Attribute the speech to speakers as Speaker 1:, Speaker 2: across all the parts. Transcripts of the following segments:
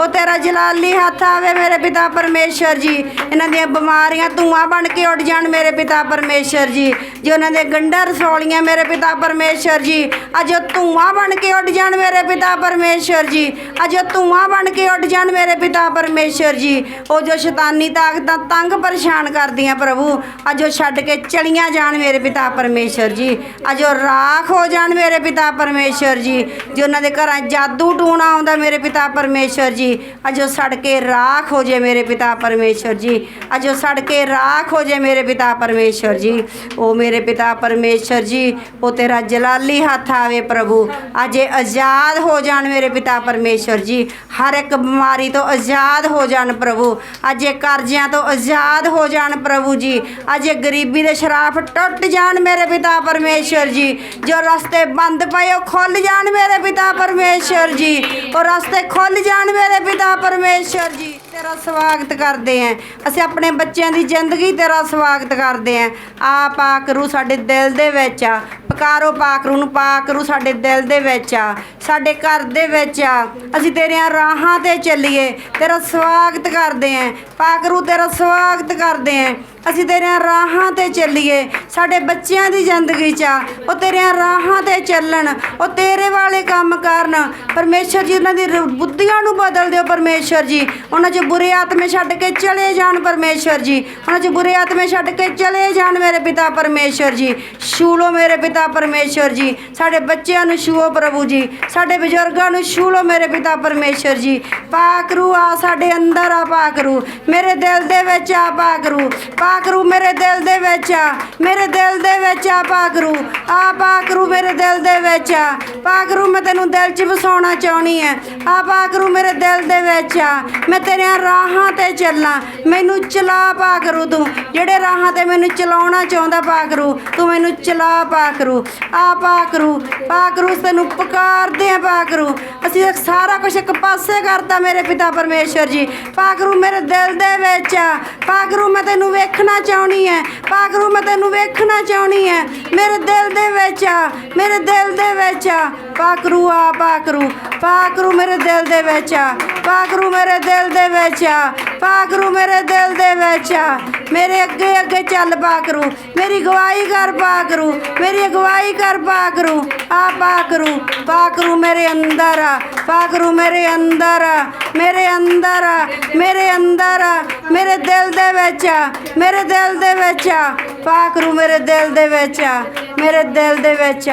Speaker 1: ਉਹ ਤੇਰਾ ਜਲਾਲੀ ਹੱਥ ਆਵੇ ਮੇਰੇ ਪਿਤਾ ਪਰਮੇਸ਼ਰ ਜੀ। ਇਹਨਾਂ ਦੀਆਂ ਬਿਮਾਰੀਆਂ ਧੂਆਂ ਬਣ ਕੇ ਉੱਡ ਜਾਣ ਮੇਰੇ ਪਿਤਾ ਪਰਮੇਸ਼ਰ ਜੀ। ਜੇ ਉਹਨਾਂ ਦੇ ਗੰਢਾਂ ਰਸੌਲੀਆਂ ਮੇਰੇ ਪਿਤਾ ਪਰਮੇਸ਼ਰ ਜੀ, ਅੱਜ ਉਹ ਧੂਆਂ ਬਣ ਕੇ ਉੱਡ ਜਾਣ ਮੇਰੇ ਪਿਤਾ ਪਰਮੇਸ਼ਰ ਜੀ। ਅੱਜ ਉਹ ਧੂਆਂ ਬਣ ਕੇ ਉੱਡ ਜਾਣ ਮੇਰੇ ਪਿਤਾ ਪਰਮੇਸ਼ਰ ਜੀ। ਉਹ ਜੋ ਸ਼ੈਤਾਨੀ ਤਾਕਤਾਂ ਤੰਗ ਪਰੇਸ਼ਾਨ ਕਰਦੀਆਂ ਪ੍ਰਭੂ, ਅੱਜ ਉਹ ਛੱਡ ਕੇ ਚਲੀਆਂ ਜਾਣ ਮੇਰੇ ਪਿਤਾ ਪਰਮੇਸ਼ਰ ਜੀ। ਅੱਜ ਉਹ ਰਾਖ ਹੋ ਜਾਣ ਮੇਰੇ ਪਿਤਾ ਪਰਮੇਸ਼ਰ ਜੀ। ਜੇ ਉਹਨਾਂ ਦੇ ਘਰਾਂ ਜਾਦੂ ਟੂਣਾ ਆਉਂਦਾ ਮੇਰੇ ਪਿਤਾ ਪਰਮੇਸ਼ਰ ਜੀ ਅੱਜ ਉਹ ਸੜ ਕੇ ਰਾਖ ਹੋ ਜੇ ਮੇਰੇ ਪਿਤਾ ਪਰਮੇਸ਼ਰ ਜੀ। ਅੱਜ ਸੜ ਕੇ ਰਾਖ ਹੋ ਜੇ ਮੇਰੇ ਪਿਤਾ ਪਰਮੇਸ਼ਰ ਜੀ। ਉਹ ਮੇਰੇ ਪਿਤਾ ਪਰਮੇਸ਼ਰ ਜੀ ਉਹ ਤੇਰਾ ਜਲਾਲੀ ਹੱਥ ਆਵੇ ਪ੍ਰਭੂ। ਅਜੇ ਆਜ਼ਾਦ ਹੋ ਜਾਣ ਮੇਰੇ ਪਿਤਾ ਪਰਮੇਸ਼ਰ ਜੀ। ਹਰ ਇੱਕ ਬਿਮਾਰੀ ਤੋਂ ਆਜ਼ਾਦ ਹੋ ਜਾਣ ਪ੍ਰਭੂ। ਅਜੇ ਕਰਜ਼ਿਆਂ ਤੋਂ ਆਜ਼ਾਦ ਹੋ ਜਾਣ ਪ੍ਰਭੂ ਜੀ। ਅਜੇ ਗਰੀਬੀ ਦੇ ਸ਼ਰਾਫ ਟੁੱਟ ਜਾਣ ਮੇਰੇ ਪਿਤਾ ਪਰਮੇਸ਼ਰ ਜੀ। ਜੋ ਰਸਤੇ ਬੰਦ ਪਏ ਉਹ ਖੁੱਲ ਜਾਣ ਮੇਰੇ ਪਿਤਾ ਪਰਮੇਸ਼ਰ ਜੀ। ਉਹ ਰਸਤੇ ਖੁੱਲ ਜਾਣ ਮੇਰੇ ਪਿਤਾ ਪਰਮੇਸ਼ਰ ਜੀ, ਤੇਰਾ ਸਵਾਗਤ ਕਰਦੇ ਆਂ ਅਸੀਂ ਆਪਣੇ ਬੱਚਿਆਂ ਦੀ ਜ਼ਿੰਦਗੀ ਤੇਰਾ ਸਵਾਗਤ ਕਰਦੇ ਆਂ ਆ ਪਾਕਰੂ ਸਾਡੇ ਦਿਲ ਦੇ ਵਿੱਚ ਆ। ਕਾਰੋ ਪਾਕਰੂ ਨੂੰ ਪਾਕਰੂ ਸਾਡੇ ਦਿਲ ਦੇ ਵਿੱਚ ਆ, ਸਾਡੇ ਘਰ ਦੇ ਵਿੱਚ ਆ। ਅਸੀਂ ਤੇਰੀਆਂ ਰਾਹਾਂ ਤੇ ਚੱਲੀਏ, ਤੇਰਾ ਸਵਾਗਤ ਕਰਦੇ ਆਂ। ਪਾਕਰੂ ਤੇਰਾ ਸਵਾਗਤ ਕਰਦੇ ਆਂ। ਅਸੀਂ ਤੇਰੀਆਂ ਰਾਹਾਂ ਤੇ ਚੱਲੀਏ, ਸਾਡੇ ਬੱਚਿਆਂ ਦੀ ਜ਼ਿੰਦਗੀ 'ਚ ਆ। ਉਹ ਤੇਰੀਆਂ ਰਾਹਾਂ ਤੇ ਚੱਲਣ, ਉਹ ਤੇਰੇ ਵਾਲੇ ਕੰਮ ਕਰਨ। ਪਰਮੇਸ਼ਰ ਜੀ, ਉਹਨਾਂ ਦੀ ਬੁੱਧੀਆਂ ਨੂੰ ਬਦਲ ਦਿਓ ਪਰਮੇਸ਼ਰ ਜੀ। ਉਹਨਾਂ 'ਚ ਬੁਰੇ ਆਤਮੇ ਛੱਡ ਕੇ ਚਲੇ ਜਾਣ ਪਰਮੇਸ਼ਰ ਜੀ। ਉਹਨਾਂ 'ਚ ਬੁਰੇ ਆਤਮੇ ਛੱਡ ਕੇ ਚਲੇ ਜਾਣ ਮੇਰੇ ਪਿਤਾ ਪਰਮੇਸ਼ਰ ਜੀ। ਛੂਲੋ ਮੇਰੇ ਪਿਤਾ ਪਰਮੇਸ਼ਰ ਜੀ। ਸਾਡੇ ਬੱਚਿਆਂ ਨੂੰ ਛੂਓ ਪ੍ਰਭੂ ਜੀ। ਸਾਡੇ ਬਜ਼ੁਰਗਾਂ ਨੂੰ ਛੂਲੋ ਮੇਰੇ ਪਿਤਾ ਪਰਮੇਸ਼ਰ ਜੀ। ਪਾਕਰੂ ਆ ਸਾਡੇ ਅੰਦਰ ਆ ਪਾਕਰੂ ਮੇਰੇ ਦਿਲ ਦੇ ਵਿੱਚ ਆ ਪਾਕਰੂ ਪਾਕਰੂ ਮੇਰੇ ਦਿਲ ਦੇ ਵਿੱਚ ਆ। ਮੇਰੇ ਦਿਲ ਦੇ ਵਿੱਚ ਆ ਪਾਕਰੂ ਆ ਪਾਕਰੂ ਮੇਰੇ ਦਿਲ ਦੇ ਵਿੱਚ ਆ। ਪਾਕਰੂ ਮੈਂ ਤੈਨੂੰ ਦਿਲ 'ਚ ਵਸਾਉਣਾ ਚਾਹਣੀ ਹੈ। ਆ ਪਾਕਰੂ ਮੇਰੇ ਦਿਲ ਦੇ ਵਿੱਚ ਆ। ਮੈਂ ਤੇਰੀਆਂ ਰਾਹਾਂ ਤੇ ਚੱਲਾਂ। ਮੈਨੂੰ ਚਲਾ ਪਾ ਕਰੂ ਤੂੰ। ਜਿਹੜੇ ਰਾਹਾਂ ਤੇ ਮੈਨੂੰ ਚਲਾਉਣਾ ਚਾਹੁੰਦਾ ਪਾ ਕਰੂ। ਤੂੰ ਮੈਨੂੰ ਚਲਾ ਪਾ ਪਾਕਰੂ ਆ ਪਾ ਕਰੂ। ਤੈਨੂੰ ਪੁਕਾਰਦੇ ਆ ਪਾਕਰੂ ਅਸੀਂ ਇਹ ਸਾਰਾ ਕੁਝ ਇੱਕ ਪਾਸੇ ਕਰਤਾ ਮੇਰੇ ਪਿਤਾ ਪਰਮੇਸ਼ਰ ਜੀ। ਪਾਕਰੂ ਮੇਰੇ ਦਿਲ ਦੇ ਵਿੱਚ ਆ। ਪਾਕਰੂ ਮੈਂ ਤੈਨੂੰ ਵੇਖਣਾ ਚਾਹਣੀ ਹੈ ਪਾਕਰੂ ਮੈਂ ਤੈਨੂੰ ਵੇਖਣਾ ਚਾਹਣੀ ਹੈ ਮੇਰੇ ਦਿਲ ਦੇ ਵਿੱਚ ਆ। ਮੇਰੇ ਦਿਲ ਦੇ ਵਿੱਚ ਆ। ਪਾਕਰੂ ਆ ਪਾਕਰੂ ਪਾਕਰੂ ਮੇਰੇ ਦਿਲ ਦੇ ਵਿੱਚ ਆ। ਪਾਕਰੂ ਮੇਰੇ ਦਿਲ ਦੇ ਵਿੱਚ ਆ। ਪਾਕਰੂ ਮੇਰੇ ਦਿਲ ਦੇ ਵਿੱਚ ਆ। ਮੇਰੇ ਅੱਗੇ ਅੱਗੇ ਚੱਲ ਪਾ ਕਰੂ। ਮੇਰੀ ਗਵਾਹੀ ਕਰ ਪਾ ਕਰੂ। ਮੇਰੀ ਅਗਵਾਈ ਕਰ ਪਾ ਕਰੂ। ਆ ਪਾ ਪਾਕਰੂ ਪਾਕਰੂ ਮੇਰੇ ਅੰਦਰ। ਆ ਪਾਕਰੂ ਮੇਰੇ ਅੰਦਰ। ਆ ਮੇਰੇ ਅੰਦਰ। ਆ ਮੇਰੇ ਅੰਦਰ। ਆ ਮੇਰੇ ਦਿਲ ਦੇ ਵਿੱਚ। ਆ ਮੇਰੇ ਦਿਲ ਦੇ ਵਿੱਚ। ਆ ਪਾਕਰੂ ਮੇਰੇ ਦਿਲ ਦੇ ਵਿੱਚ। ਆ ਮੇਰੇ ਦਿਲ ਦੇ ਵਿੱਚ।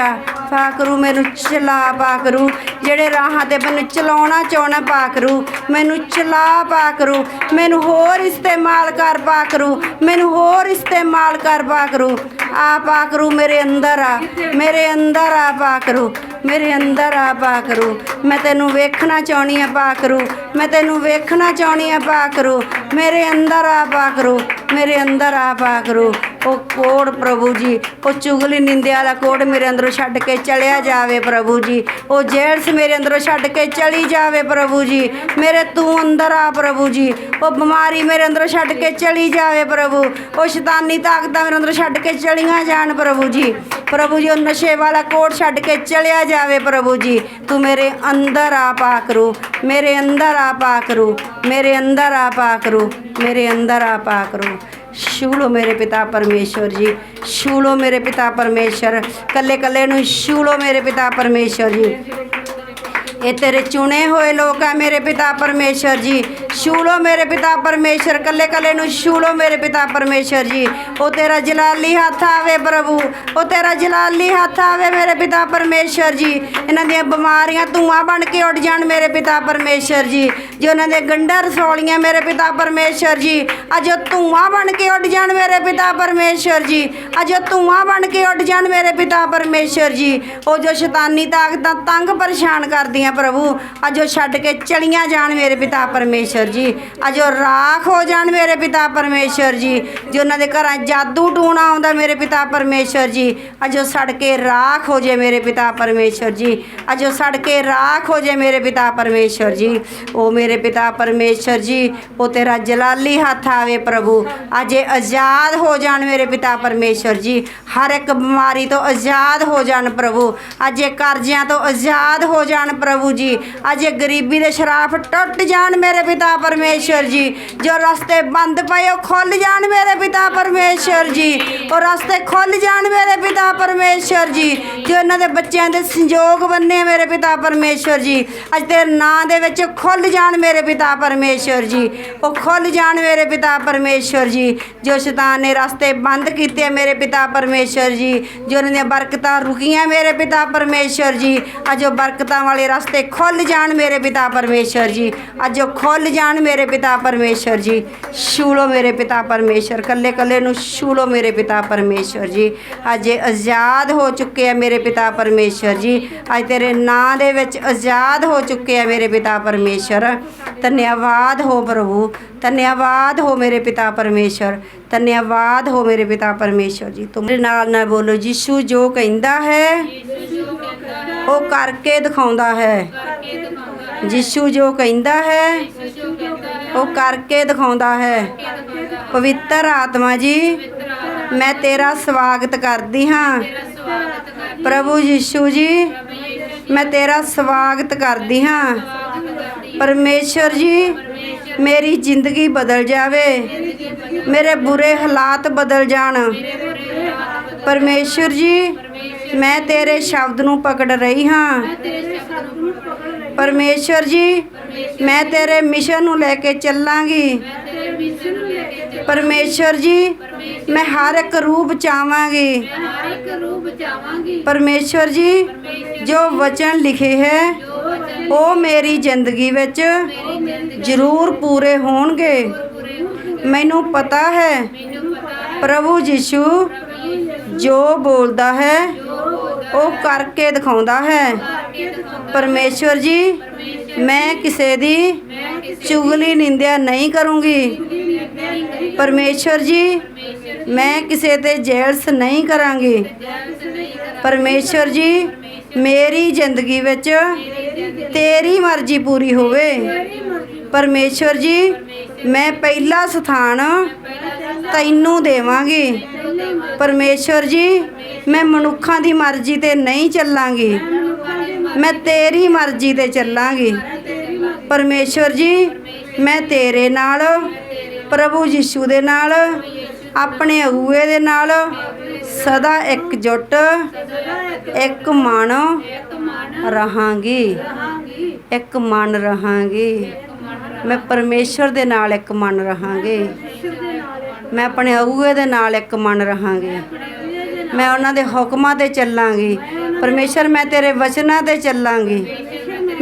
Speaker 1: ਪਾ ਕਰੂ ਮੈਨੂੰ ਚਲਾ ਪਾ ਕਰੂ ਜਿਹੜੇ ਰਾਹਾਂ ਤੇ ਮੈਨੂੰ ਚਲਾਉਣਾ ਚਾਹਣਾ ਪਾਕਰੂ ਮੈਨੂੰ ਚਲਾ ਪਾ ਕਰੂ ਮੈਨੂੰ ਹੋਰ ਇਸਤੇਮਾਲ ਕਰ ਪਾ ਕਰੂ ਮੈਨੂੰ ਹੋਰ ਇਸਤੇਮਾਲ ਕਰ ਪਾ ਕਰੂ ਆ ਪਾ ਕਰੂ ਮੇਰੇ ਅੰਦਰ ਆ ਮੇਰੇ ਅੰਦਰ ਆ ਪਾ ਪਾਕਰੂ ਮੇਰੇ ਅੰਦਰ ਆ ਪਾ ਪਾਕਰੂ ਮੈਂ ਤੈਨੂੰ ਵੇਖਣਾ ਚਾਹਣੀ ਆ ਪਾਕਰੂ ਮੈਂ ਤੈਨੂੰ ਵੇਖਣਾ ਚਾਹਣੀ ਆ ਪਾਕਰੂ ਮੇਰੇ ਅੰਦਰ ਆ ਪਾ ਪਾਕਰੂ ਮੇਰੇ ਅੰਦਰ ਆ ਪਾਕਰੂ ਉਹ ਕੋੜ ਪ੍ਰਭੂ ਜੀ, ਉਹ ਚੁਗਲੀ ਨਿੰਦਿਆ ਵਾਲਾ ਕੋੜ ਮੇਰੇ ਅੰਦਰੋਂ ਛੱਡ ਕੇ ਚਲਿਆ ਜਾਵੇ ਪ੍ਰਭੂ ਜੀ। ਉਹ ਜੇਲਸ ਮੇਰੇ ਅੰਦਰੋਂ ਛੱਡ ਕੇ ਚਲੀ ਜਾਵੇ ਪ੍ਰਭੂ ਜੀ। ਮੇਰੇ ਤੂੰ ਅੰਦਰ ਆ ਪ੍ਰਭੂ ਜੀ। ਉਹ ਬਿਮਾਰੀ ਮੇਰੇ ਅੰਦਰੋਂ ਛੱਡ ਕੇ ਚਲੀ ਜਾਵੇ ਪ੍ਰਭੂ। ਉਹ ਸ਼ੈਤਾਨੀ ਤਾਕਤਾਂ ਮੇਰੇ ਅੰਦਰੋਂ ਛੱਡ ਕੇ ਚਲੀਆਂ ਜਾਣ ਪ੍ਰਭੂ ਜੀ। ਪ੍ਰਭੂ ਜੀ, ਉਹ ਨਸ਼ੇ ਵਾਲਾ ਕੋੜ ਛੱਡ ਕੇ ਚਲਿਆ ਜਾਵੇ ਪ੍ਰਭੂ ਜੀ। ਤੂੰ ਮੇਰੇ ਅੰਦਰ ਆ ਪਾ ਪਾਕਰੂ ਮੇਰੇ ਅੰਦਰ ਆ ਪਾਕਰੂ ਮੇਰੇ ਅੰਦਰ ਆ ਪਾਕਰੂ ਮੇਰੇ ਅੰਦਰ ਆ ਪਾਕਰੂ ਛੂਲੋ ਮੇਰੇ ਪਿਤਾ ਪਰਮੇਸ਼ਵਰ ਜੀ, ਛੂਲੋ ਮੇਰੇ ਪਿਤਾ ਪਰਮੇਸ਼ਰ ਕੱਲੇ ਕੱਲੇ ਨੂੰ ਛੂਲੋ ਮੇਰੇ ਪਿਤਾ ਪਰਮੇਸ਼ਵਰ ਜੀ। ਇਹ ਤੇਰੇ ਚੁਣੇ ਹੋਏ ਲੋਕ ਆ ਮੇਰੇ ਪਿਤਾ ਪਰਮੇਸ਼ਰ ਜੀ। ਛੂਲੋ ਮੇਰੇ ਪਿਤਾ ਪਰਮੇਸ਼ਰ, ਕੱਲੇ ਕੱਲੇ ਨੂੰ ਛੂਲੋ ਮੇਰੇ ਪਿਤਾ ਪਰਮੇਸ਼ਰ ਜੀ। ਉਹ ਤੇਰਾ ਜਲਾਲੀ ਹੱਥ ਆਵੇ ਪ੍ਰਭੂ, ਉਹ ਤੇਰਾ ਜਲਾਲੀ ਹੱਥ ਆਵੇ ਮੇਰੇ ਪਿਤਾ ਪਰਮੇਸ਼ਰ ਜੀ। ਇਹਨਾਂ ਦੀਆਂ ਬਿਮਾਰੀਆਂ ਧੂਆਂ ਬਣ ਕੇ ਉੱਡ ਜਾਣ ਮੇਰੇ ਪਿਤਾ ਪਰਮੇਸ਼ਰ ਜੀ। ਜੋ ਉਹਨਾਂ ਦੇ ਗੰਢਾਂ ਰਸੌਲੀਆਂ ਮੇਰੇ ਪਿਤਾ ਪਰਮੇਸ਼ਰ ਜੀ, ਅੱਜ ਉਹ ਧੂਆਂ ਬਣ ਕੇ ਉੱਡ ਜਾਣ ਮੇਰੇ ਪਿਤਾ ਪਰਮੇਸ਼ਰ ਜੀ। ਅੱਜ ਉਹ ਧੂਆਂ ਬਣ ਕੇ ਉੱਡ ਜਾਣ ਮੇਰੇ ਪਿਤਾ ਪਰਮੇਸ਼ਰ ਜੀ। ਉਹ ਜੋ ਸ਼ੈਤਾਨੀ ਤਾਕਤਾਂ ਤੰਗ ਪਰੇਸ਼ਾਨ ਕਰਦੀਆਂ ਪ੍ਰਭੂ, ਅੱਜ ਉਹ ਛੱਡ ਕੇ ਚਲੀਆਂ ਜਾਣ ਮੇਰੇ ਪਿਤਾ ਪਰਮੇਸ਼ਰ ਪਰਮੇਸ਼ਰ ਜੀ। ਅੱਜ ਉਹ ਰਾਖ ਹੋ ਜਾਣ ਮੇਰੇ ਪਿਤਾ ਪਰਮੇਸ਼ਰ ਜੀ। ਜੇ ਉਹਨਾਂ ਦੇ ਘਰਾਂ ਜਾਦੂ ਟੂਣਾ ਆਉਂਦਾ ਮੇਰੇ ਪਿਤਾ ਪਰਮੇਸ਼ਰ ਜੀ। ਅੱਜ ਉਹ ਸੜ ਕੇ ਰਾਖ ਹੋ ਜੇ ਮੇਰੇ ਪਿਤਾ ਪਰਮੇਸ਼ਰ ਜੀ। ਅੱਜ ਉਹ ਸੜ ਕੇ ਰਾਖ ਹੋ ਜੇ ਮੇਰੇ ਪਿਤਾ ਪਰਮੇਸ਼ਰ ਜੀ। ਉਹ ਮੇਰੇ ਪਿਤਾ ਪਰਮੇਸ਼ਰ ਜੀ, ਉਹ ਤੇਰਾ ਜਲਾਲੀ ਹੱਥ ਆਵੇ ਪ੍ਰਭੂ। ਅੱਜ ਇਹ ਆਜ਼ਾਦ ਹੋ ਜਾਣ ਮੇਰੇ ਪਿਤਾ ਪਰਮੇਸ਼ਰ ਜੀ। ਹਰ ਇੱਕ ਬਿਮਾਰੀ ਤੋਂ ਆਜ਼ਾਦ ਹੋ ਜਾਣ ਪ੍ਰਭੂ। ਅੱਜ ਇਹ ਕਰਜ਼ਿਆਂ ਤੋਂ ਆਜ਼ਾਦ ਹੋ ਜਾਣ ਪ੍ਰਭੂ ਜੀ। ਅੱਜ ਇਹ ਗਰੀਬੀ ਦੇ ਸ਼ਰਾਫ ਟੁੱਟ ਜਾਣ ਮੇਰੇ ਪਿਤਾ ਪਰਮੇਸ਼ਰ ਜੀ। ਜੋ ਰਸਤੇ ਬੰਦ ਪਏ, ਉਹ ਖੁੱਲ ਜਾਣ ਮੇਰੇ ਪਿਤਾ ਪਰਮੇਸ਼ਰ ਜੀ। ਉਹ ਰਸਤੇ ਖੁੱਲ ਜਾਣ ਮੇਰੇ ਪਿਤਾ ਪਰਮੇਸ਼ਰ ਜੀ। ਜੋ ਇਹਨਾਂ ਦੇ ਬੱਚਿਆਂ ਦੇ ਸੰਯੋਗ ਬੰਨੇ ਮੇਰੇ ਪਿਤਾ ਪਰਮੇਸ਼ਰ ਜੀ। ਅੱਜ ਤੇਰੇ ਨਾਂ ਦੇ ਵਿੱਚ ਖੁੱਲ ਜਾਣ ਮੇਰੇ ਪਿਤਾ ਪਰਮੇਸ਼ਰ ਜੀ। ਉਹ ਖੁੱਲ ਜਾਣ ਮੇਰੇ ਪਿਤਾ ਪਰਮੇਸ਼ਰ ਜੀ। ਜੋ ਸ਼ੈਤਾਨ ਨੇ ਰਸਤੇ ਬੰਦ ਕੀਤੇ ਮੇਰੇ ਪਿਤਾ ਪਰਮੇਸ਼ਰ ਜੀ। ਜੋ ਉਹਨਾਂ ਦੀਆਂ ਬਰਕਤਾਂ ਰੁਕੀਆਂ ਮੇਰੇ ਪਿਤਾ ਪਰਮੇਸ਼ਰ ਜੀ। ਅੱਜ ਉਹ ਬਰਕਤਾਂ ਵਾਲੇ ਰਸਤੇ ਖੁੱਲ ਜਾਣ ਮੇਰੇ ਪਿਤਾ ਪਰਮੇਸ਼ਰ ਜੀ। ਅੱਜ ਉਹ ਖੁੱਲ ਜਾਣ ਮੇਰੇ ਪਿਤਾ ਪਰਮੇਸ਼ਰ ਜੀ, ਛੂਲੋ ਮੇਰੇ ਪਿਤਾ ਪਰਮੇਸ਼ਰ, ਕੱਲੇ ਕੱਲੇ ਨੂੰ ਛੂਲੋ ਮੇਰੇ ਪਿਤਾ ਪਰਮੇਸ਼ਰ ਜੀ। ਅੱਜ ਇਹ ਆਜ਼ਾਦ ਹੋ ਚੁੱਕੇ ਆ ਮੇਰੇ ਪਿਤਾ ਪਰਮੇਸ਼ਰ ਜੀ। ਅੱਜ ਤੇਰੇ ਨਾਂ ਦੇ ਵਿੱਚ ਆਜ਼ਾਦ ਹੋ ਚੁੱਕੇ ਆ ਮੇਰੇ ਪਿਤਾ ਪਰਮੇਸ਼ਰ। ਧੰਨਵਾਦ ਹੋ ਪ੍ਰਭੂ ਧੰਨਵਾਦ ਹੋ ਮੇਰੇ ਪਿਤਾ ਪਰਮੇਸ਼ਰ ਧੰਨਵਾਦ ਹੋ ਮੇਰੇ ਪਿਤਾ ਪਰਮੇਸ਼ਰ ਜੀ। ਤੁਮ ਮੇਰੇ ਨਾਲ ਨਾਲ ਬੋਲੋ, ਯਿਸੂ ਜੋ ਕਹਿੰਦਾ ਹੈ, ਉਹ ਕਰਕੇ ਦਿਖਾਉਂਦਾ ਹੈ। ਯਿਸੂ ਜੋ ਕਹਿੰਦਾ ਹੈ, ਉਹ ਕਰਕੇ ਦਿਖਾਉਂਦਾ ਹੈ। ਪਵਿੱਤਰ ਆਤਮਾ ਜੀ, ਮੈਂ ਤੇਰਾ ਸਵਾਗਤ ਕਰਦੀ ਹਾਂ। ਪ੍ਰਭੂ ਯਿਸੂ ਜੀ, ਮੈਂ ਤੇਰਾ ਸਵਾਗਤ ਕਰਦੀ ਹਾਂ। ਪਰਮੇਸ਼ਰ ਜੀ, ਮੇਰੀ ਜ਼ਿੰਦਗੀ ਬਦਲ ਜਾਵੇ। ਮੇਰੇ ਬੁਰੇ ਹਾਲਾਤ ਬਦਲ ਜਾਣ। ਪਰਮੇਸ਼ਰ ਜੀ, ਮੈਂ ਤੇਰੇ ਸ਼ਬਦ ਨੂੰ ਪਕੜ ਰਹੀ ਹਾਂ। ਪਰਮੇਸ਼ਰ ਜੀ ਮੈਂ ਤੇਰੇ ਮਿਸ਼ਨ ਨੂੰ ਲੈ ਕੇ ਚੱਲਾਂਗੀ। ਪਰਮੇਸ਼ਰ ਜੀ ਮੈਂ ਹਰ ਇੱਕ ਰੂਪ ਚਾਵਾਂਗੀ ਪਰਮੇਸ਼ਰ ਜੀ ਜੋ ਵਚਨ ਲਿਖੇ ਹੈ ਉਹ ਮੇਰੀ ਜ਼ਿੰਦਗੀ ਵਿੱਚ ਜ਼ਰੂਰ ਪੂਰੇ ਹੋਣਗੇ। ਮੈਨੂੰ ਪਤਾ ਹੈ ਪ੍ਰਭੂ ਯਿਸੂ ਜੋ ਬੋਲਦਾ ਹੈ ਉਹ ਕਰਕੇ ਦਿਖਾਉਂਦਾ ਹੈ। ਪਰਮੇਸ਼ਵਰ ਜੀ, ਮੈਂ ਕਿਸੇ ਦੀ ਚੁਗਲੀ ਨਿੰਦਿਆ ਨਹੀਂ ਕਰੂੰਗੀ। ਪਰਮੇਸ਼ਵਰ ਜੀ, ਮੈਂ ਕਿਸੇ ਤੇ ਜੈਲਸ ਨਹੀਂ ਕਰਾਂਗੀ। ਪਰਮੇਸ਼ਵਰ ਜੀ, ਮੇਰੀ ਜ਼ਿੰਦਗੀ ਵਿੱਚ ਤੇਰੀ ਮਰਜ਼ੀ ਪੂਰੀ ਹੋਵੇ। ਪਰਮੇਸ਼ਵਰ ਜੀ, ਮੈਂ ਪਹਿਲਾ ਸਥਾਨ ਤੈਨੂੰ ਦੇਵਾਂਗੀ। ਪਰਮੇਸ਼ਵਰ ਜੀ, ਮੈਂ ਮਨੁੱਖਾਂ ਦੀ ਮਰਜ਼ੀ ਤੇ ਨਹੀਂ ਚੱਲਾਂਗੀ। ਮੈਂ ਤੇਰੀ ਮਰਜ਼ੀ ਤੇ ਚੱਲਾਂਗੀ। ਪਰਮੇਸ਼ਵਰ ਜੀ, ਮੈਂ ਤੇਰੇ ਨਾਲ, ਪ੍ਰਭੂ ਯਿਸੂ ਦੇ ਨਾਲ, ਆਪਣੇ ਅਗੂਏ ਦੇ ਨਾਲ ਸਦਾ ਇਕਜੁੱਟ, ਇੱਕ ਮਨ ਰਹਾਂਗੀ। ਇੱਕ ਮਨ ਰਹਾਂਗੀ। ਮੈਂ ਪਰਮੇਸ਼ਰ ਦੇ ਨਾਲ ਇੱਕ ਮਨ ਰਹਾਂਗੀ। ਮੈਂ ਆਪਣੇ ਅਗੂਏ ਦੇ ਨਾਲ ਇੱਕ ਮਨ ਰਹਾਂਗੀ। ਮੈਂ ਉਹਨਾਂ ਦੇ ਹੁਕਮਾਂ ਤੇ ਚੱਲਾਂਗੀ। ਪਰਮੇਸ਼ਰ, ਮੈਂ ਤੇਰੇ ਵਚਨਾਂ ਤੇ ਚੱਲਾਂਗੀ।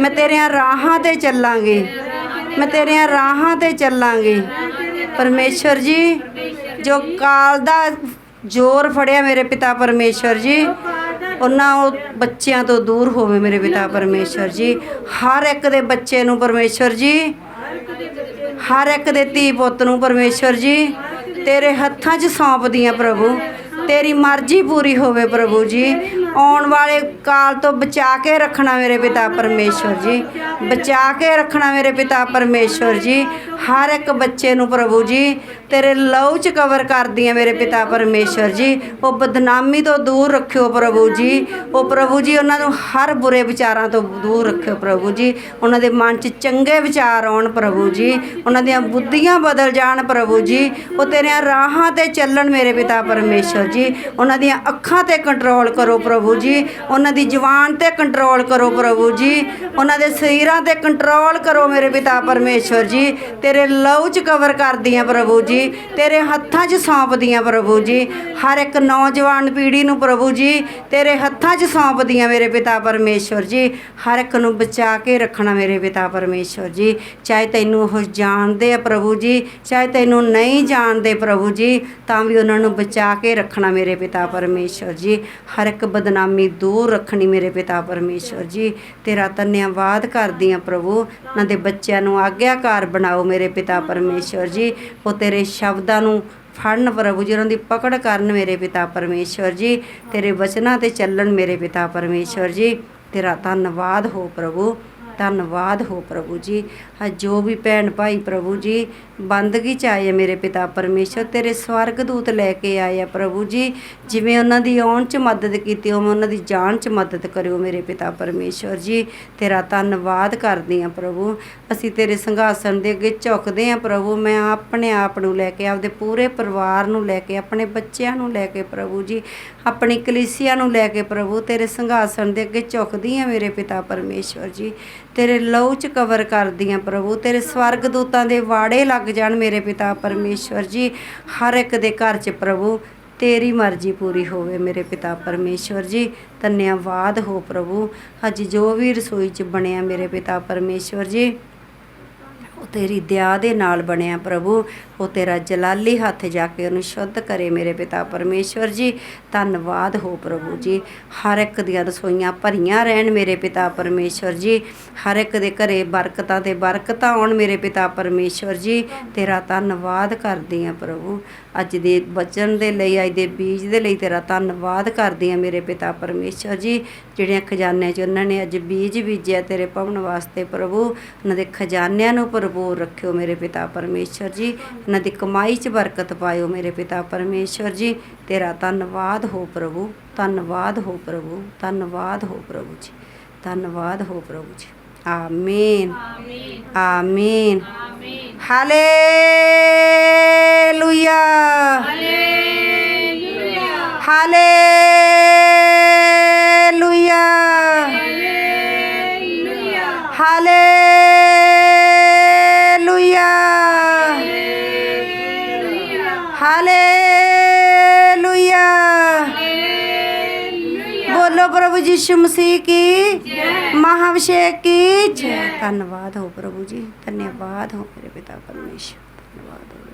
Speaker 1: ਮੈਂ ਤੇਰੀਆਂ ਰਾਹਾਂ ਤੇ ਚੱਲਾਂਗੀ। ਮੈਂ ਤੇਰੀਆਂ ਰਾਹਾਂ ਤੇ ਚੱਲਾਂਗੀ। ਪਰਮੇਸ਼ਰ ਜੀ, ਜੋ ਕਾਲ ਦਾ ਜ਼ੋਰ ਫੜਿਆ ਮੇਰੇ ਪਿਤਾ ਪਰਮੇਸ਼ਰ ਜੀ ਉਹਨਾਂ ਉਹ ਬੱਚਿਆਂ ਤੋਂ ਦੂਰ ਹੋਵੇ ਮੇਰੇ ਪਿਤਾ ਪਰਮੇਸ਼ਰ ਜੀ। ਹਰ ਇੱਕ ਦੇ ਬੱਚੇ ਨੂੰ ਪਰਮੇਸ਼ਰ ਜੀ। ਹਰ ਇੱਕ ਦੇ ਧੀ ਪੁੱਤ ਨੂੰ ਪਰਮੇਸ਼ਰ ਜੀ। ਤੇਰੇ ਹੱਥਾਂ 'ਚ ਸੌਂਪਦੀਆਂ ਪ੍ਰਭੂ। ਤੇਰੀ ਮਰਜ਼ੀ ਪੂਰੀ ਹੋਵੇ ਪ੍ਰਭੂ ਜੀ। ਆਉਣ ਵਾਲੇ ਕਾਲ ਤੋਂ ਬਚਾ ਕੇ ਰੱਖਣਾ ਮੇਰੇ ਪਿਤਾ ਪਰਮੇਸ਼ਰ ਜੀ। ਬਚਾ ਕੇ ਰੱਖਣਾ ਮੇਰੇ ਪਿਤਾ ਪਰਮੇਸ਼ਰ ਜੀ। ਹਰ ਇੱਕ ਬੱਚੇ ਨੂੰ ਪ੍ਰਭੂ ਜੀ, ਤੇਰੇ ਲਹੂ 'ਚ ਕਵਰ ਕਰਦੀ ਹੈ ਮੇਰੇ ਪਿਤਾ ਪਰਮੇਸ਼ਰ ਜੀ। ਉਹ ਬਦਨਾਮੀ ਤੋਂ ਦੂਰ ਰੱਖਿਓ ਪ੍ਰਭੂ ਜੀ। ਉਹ ਪ੍ਰਭੂ ਜੀ, ਉਹਨਾਂ ਨੂੰ ਹਰ ਬੁਰੇ ਵਿਚਾਰਾਂ ਤੋਂ ਦੂਰ ਰੱਖਿਓ ਪ੍ਰਭੂ ਜੀ। ਉਹਨਾਂ ਦੇ ਮਨ 'ਚ ਚੰਗੇ ਵਿਚਾਰ ਆਉਣ ਪ੍ਰਭੂ ਜੀ। ਉਹਨਾਂ ਦੀਆਂ ਬੁੱਧੀਆਂ ਬਦਲ ਜਾਣ ਪ੍ਰਭੂ ਜੀ। ਉਹ ਤੇਰੀਆਂ ਰਾਹਾਂ ਤੇ ਚੱਲਣ ਮੇਰੇ ਪਿਤਾ ਪਰਮੇਸ਼ਰ ਜੀ। ਉਹਨਾਂ ਦੀਆਂ ਅੱਖਾਂ ਤੇ ਕੰਟਰੋਲ ਕਰੋ ਪ੍ਰਭੂ ਪ੍ਰਭੂ ਜੀ। ਉਹਨਾਂ ਦੀ ਜ਼ੁਬਾਨ ਤੇ ਕੰਟਰੋਲ ਕਰੋ ਪ੍ਰਭੂ ਜੀ। ਉਹਨਾਂ ਦੇ ਸਰੀਰਾਂ ਤੇ ਕੰਟਰੋਲ ਕਰੋ ਮੇਰੇ ਪਿਤਾ ਪਰਮੇਸ਼ਰ ਜੀ। ਤੇਰੇ ਲਹੂ 'ਚ ਕਵਰ ਕਰਦੀਆਂ ਪ੍ਰਭੂ ਜੀ। ਤੇਰੇ ਹੱਥਾਂ 'ਚ ਸੌਂਪਦੀਆਂ ਪ੍ਰਭੂ ਜੀ। ਹਰ ਇੱਕ ਨੌਜਵਾਨ ਪੀੜ੍ਹੀ ਨੂੰ ਪ੍ਰਭੂ ਜੀ, ਤੇਰੇ ਹੱਥਾਂ 'ਚ ਸੌਂਪਦੀਆਂ ਮੇਰੇ ਪਿਤਾ ਪਰਮੇਸ਼ਰ ਜੀ। ਹਰ ਇੱਕ ਨੂੰ ਬਚਾ ਕੇ ਰੱਖਣਾ ਮੇਰੇ ਪਿਤਾ ਪਰਮੇਸ਼ਰ ਜੀ। ਚਾਹੇ ਤੈਨੂੰ ਉਹ ਜਾਣਦੇ ਆ ਪ੍ਰਭੂ ਜੀ, ਚਾਹੇ ਤੈਨੂੰ ਨਹੀਂ ਜਾਣਦੇ ਪ੍ਰਭੂ ਜੀ, ਤਾਂ ਵੀ ਉਹਨਾਂ ਨੂੰ ਬਚਾ ਕੇ ਰੱਖਣਾ ਮੇਰੇ ਪਿਤਾ ਪਰਮੇਸ਼ਰ ਜੀ। ਹਰ ਇੱਕ ਬਦ ਬਦਨਾਮੀ ਦੂਰ ਰੱਖਣੀ ਮੇਰੇ ਪਿਤਾ ਪਰਮੇਸ਼ਵਰ ਜੀ। ਤੇਰਾ ਧੰਨਵਾਦ ਕਰਦੀ ਆ ਪ੍ਰਭੂ। ਉਹਨਾਂ ਦੇ ਬੱਚਿਆਂ ਨੂੰ ਆਗਿਆਕਾਰ ਬਣਾਓ ਮੇਰੇ ਪਿਤਾ ਪਰਮੇਸ਼ਵਰ ਜੀ। ਉਹ ਤੇਰੇ ਸ਼ਬਦਾਂ ਨੂੰ ਫੜਨ ਪ੍ਰਭੂ ਜੀ, ਉਹਨਾਂ ਦੀ ਪਕੜ ਕਰਨ ਮੇਰੇ ਪਿਤਾ ਪਰਮੇਸ਼ਵਰ ਜੀ। ਤੇਰੇ ਵਚਨਾਂ ਤੇ ਚੱਲਣ ਮੇਰੇ ਪਿਤਾ ਪਰਮੇਸ਼ਵਰ ਜੀ। ਤੇਰਾ ਧੰਨਵਾਦ ਹੋ ਪ੍ਰਭੂ। ਧੰਨਵਾਦ ਹੋ ਪ੍ਰਭੂ ਜੀ। ਆ ਜੋ ਵੀ ਭੈਣ ਭਾਈ ਪ੍ਰਭੂ ਜੀ, ਬੰਦਗੀ ਚ ਆਏ ਆ ਮੇਰੇ ਪਿਤਾ ਪਰਮੇਸ਼ਰ, ਤੇਰੇ ਸਵਰਗ ਦੂਤ ਲੈ ਕੇ ਆਏ ਆ ਪ੍ਰਭੂ ਜੀ। ਜਿਵੇਂ ਉਹਨਾਂ ਦੀ ਆਉਣ ਚ ਮਦਦ ਕੀਤੀ, ਉਵੇਂ ਉਹਨਾਂ ਦੀ ਜਾਣ ਚ ਮਦਦ ਕਰਿਓ ਮੇਰੇ ਪਿਤਾ ਪਰਮੇਸ਼ਰ ਜੀ। ਤੇਰਾ ਧੰਨਵਾਦ ਕਰਦੀ ਆ ਪ੍ਰਭੂ। ਅਸੀਂ ਤੇਰੇ ਸੰਘਾਸਣ ਦੇ ਅੱਗੇ ਝੁਕਦੇ ਆ ਪ੍ਰਭੂ। ਮੈਂ ਆਪਣੇ ਆਪ ਨੂੰ ਲੈ ਕੇ, ਆਪਦੇ ਪੂਰੇ ਪਰਿਵਾਰ ਨੂੰ ਲੈ ਕੇ, ਆਪਣੇ ਬੱਚਿਆਂ ਨੂੰ ਲੈ ਕੇ ਪ੍ਰਭੂ ਜੀ, ਆਪਣੀ ਕਲੀਸਿਆ ਨੂੰ ਲੈ ਕੇ ਪ੍ਰਭੂ ਤੇਰੇ ਸੰਘਾਸਣ ਦੇ ਅੱਗੇ ਝੁਕਦੀ ਆ ਮੇਰੇ ਪਿਤਾ ਪਰਮੇਸ਼ਵਰ ਜੀ। ਤੇਰੇ ਲਹੂ ਚ ਕਵਰ ਕਰਦੀਆਂ ਪ੍ਰਭੂ, ਤੇਰੇ ਸਵਰਗ ਦੂਤਾਂ ਦੇ ਵਾੜੇ ਲੱਗ ਜਾਣ ਮੇਰੇ ਪਿਤਾ ਪਰਮੇਸ਼ਵਰ ਜੀ, ਹਰ ਇੱਕ ਦੇ ਘਰ ਚ ਪ੍ਰਭੂ, ਤੇਰੀ ਮਰਜ਼ੀ ਪੂਰੀ ਹੋਵੇ ਮੇਰੇ ਪਿਤਾ ਪਰਮੇਸ਼ਵਰ ਜੀ ਧੰਨਵਾਦ ਹੋ ਪ੍ਰਭੂ, ਅੱਜ ਜੋ ਵੀ ਰਸੋਈ ਚ ਬਣਿਆ ਮੇਰੇ ਪਿਤਾ ਪਰਮੇਸ਼ਵਰ ਜੀ, ਉਹ ਤੇਰੀ ਦਇਆ ਦੇ ਨਾਲ ਬਣਿਆ ਪ੍ਰਭੂ ਉਹ ਤੇਰਾ ਜਲਾਲੀ ਹੱਥ ਜਾ ਕੇ ਉਹਨੂੰ ਸ਼ੁੱਧ ਕਰੇ ਮੇਰੇ ਪਿਤਾ ਪਰਮੇਸ਼ਵਰ ਜੀ। ਧੰਨਵਾਦ ਹੋ ਪ੍ਰਭੂ ਜੀ। ਹਰ ਇੱਕ ਦੀਆਂ ਰਸੋਈਆਂ ਭਰੀਆਂ ਰਹਿਣ ਮੇਰੇ ਪਿਤਾ ਪਰਮੇਸ਼ਵਰ ਜੀ। ਹਰ ਇੱਕ ਦੇ ਘਰੇ ਬਰਕਤਾਂ ਤੇ ਬਰਕਤਾਂ ਆਉਣ ਮੇਰੇ ਪਿਤਾ ਪਰਮੇਸ਼ਵਰ ਜੀ। ਤੇਰਾ ਧੰਨਵਾਦ ਕਰਦੀ ਆ ਪ੍ਰਭੂ। ਅੱਜ ਦੇ ਬਚਨ ਦੇ ਲਈ, ਅੱਜ ਦੇ ਬੀਜ ਦੇ ਲਈ ਤੇਰਾ ਧੰਨਵਾਦ ਕਰਦੀ ਆ ਮੇਰੇ ਪਿਤਾ ਪਰਮੇਸ਼ਵਰ ਜੀ। ਜਿਹੜੀਆਂ ਖਜ਼ਾਨਿਆਂ 'ਚ ਉਹਨਾਂ ਨੇ ਅੱਜ ਬੀਜ ਬੀਜਿਆ ਤੇਰੇ ਭਵਨ ਵਾਸਤੇ ਪ੍ਰਭੂ, ਉਹਨਾਂ ਦੇ ਖਜ਼ਾਨਿਆਂ ਨੂੰ ਭਰਪੂਰ ਰੱਖਿਓ ਮੇਰੇ ਪਿਤਾ ਪਰਮੇਸ਼ਵਰ ਜੀ। ਉਹਨਾਂ ਦੀ ਕਮਾਈ 'ਚ ਬਰਕਤ ਪਾਇਓ ਮੇਰੇ ਪਿਤਾ ਪਰਮੇਸ਼ਵਰ ਜੀ। ਤੇਰਾ ਧੰਨਵਾਦ ਹੋ ਪ੍ਰਭੂ ਧੰਨਵਾਦ ਹੋ ਪ੍ਰਭੂ ਧੰਨਵਾਦ ਹੋ ਪ੍ਰਭੂ ਜੀ ਧੰਨਵਾਦ ਹੋ ਪ੍ਰਭੂ ਜੀ। ਆਮੀਨ
Speaker 2: ਆਮੀਨ
Speaker 1: ਆਮੀਨ।
Speaker 2: ਆਮੀਨ।
Speaker 1: ਹਾਲੇਲੂਇਆ।
Speaker 2: ਹਾਲੇਲੂਇਆ।
Speaker 1: ਹਾਲੇਲੂਇਆ। ਯਿਸੂ ਮਸੀਹ ਕੀ? ਮਹਾਭਿਸ਼ੇਕ ਕੀ? ਜੈ। ਧੰਨਵਾਦ ਹੋ ਪ੍ਰਭੂ ਜੀ ਧੰਨਵਾਦ ਹੋ ਮੇਰੇ ਪਿਤਾ ਪਰਮੇਸ਼ਰ ਧੰਨਵਾਦ ਹੋ